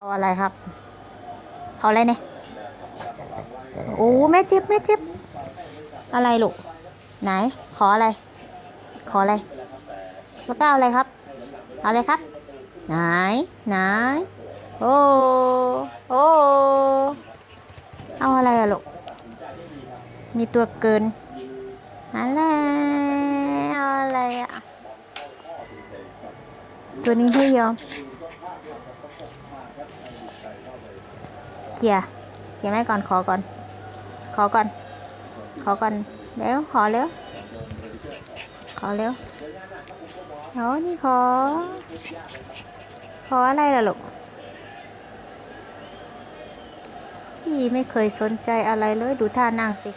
เอาอะไรครับเอาอะไรเนี่ยโอ้แม่จิ๊บแม่จิ๊บอะไรลูก ไหน ขออะไร ขออะไรแล้วก็เอาอะไรครับ เอาอะไรครับ ไหน ไหน โอ้ โอ้ เอาอะไรอะลูก มีตัวเกิน อะไร เอาอะไรอะ ตัวนี้ไม่ยอม เคลียร์เคลียร์แม่ก่อนขอก่อน ขอก่อน ขอก่อนเร็วขอเร็วขอเร็วโอ้นี่ขอ ขออะไรล่ะลูกพี่ไม่เคยสนใจอะไรเลยดูท่านั่งสิ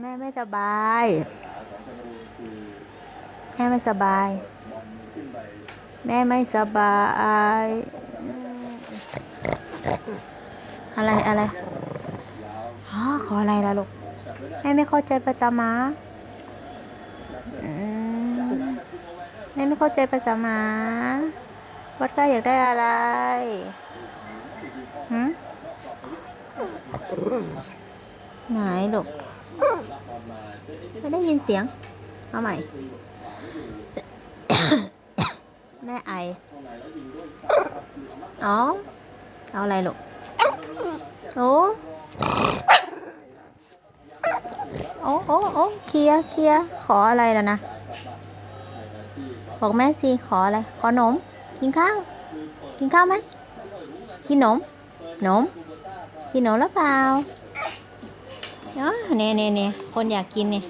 แม่ไม่สบาย แม่ไม่สบาย แม่ไม่สบาย อะไรอะไรฮะขออะไรล่ะลูก แม่ไม่เข้าใจประจามาแม่ไม่เข้าใจประจามาวัดก้าอยากได้อะไรหืมไหนลูกไม่ได้ยินเสียง เอาใหม่ แม่ไอ อ๋อ เอาอะไรลูก โอ้ โอ้โอ้โอ้เคลียร์เคลียร์ขออะไรแล้วนะ บอกแม่สิขออะไร ขอหนม กินข้าว กินข้าวไหมกินหนมหนม กินหนมหรือเปล่าเนาะเนี่ยเนี่ยเนี่ยคนอยากกินเนี่ย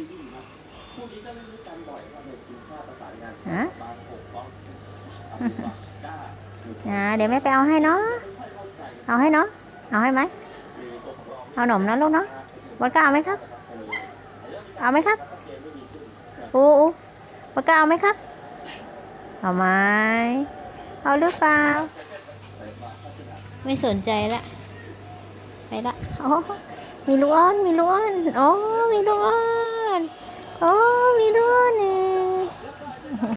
ฮะ อ่าเดี๋ยวแม่ไปเอาให้เนาะเอาให้เนาะเอาให้ไหมเอาหนมนะลูกเนาะวัดก้าเอาไหมครับ เอาไหมครับอูอูวัดก้าเอาไหมครับ เอาไหมเอาหรือเปล่า ไม่สนใจละไปละโอ้มีลูกอ้อนมีลูกอ้อนโอ้มีลูกอ้อนโอ้มีลูกอ้อนนี่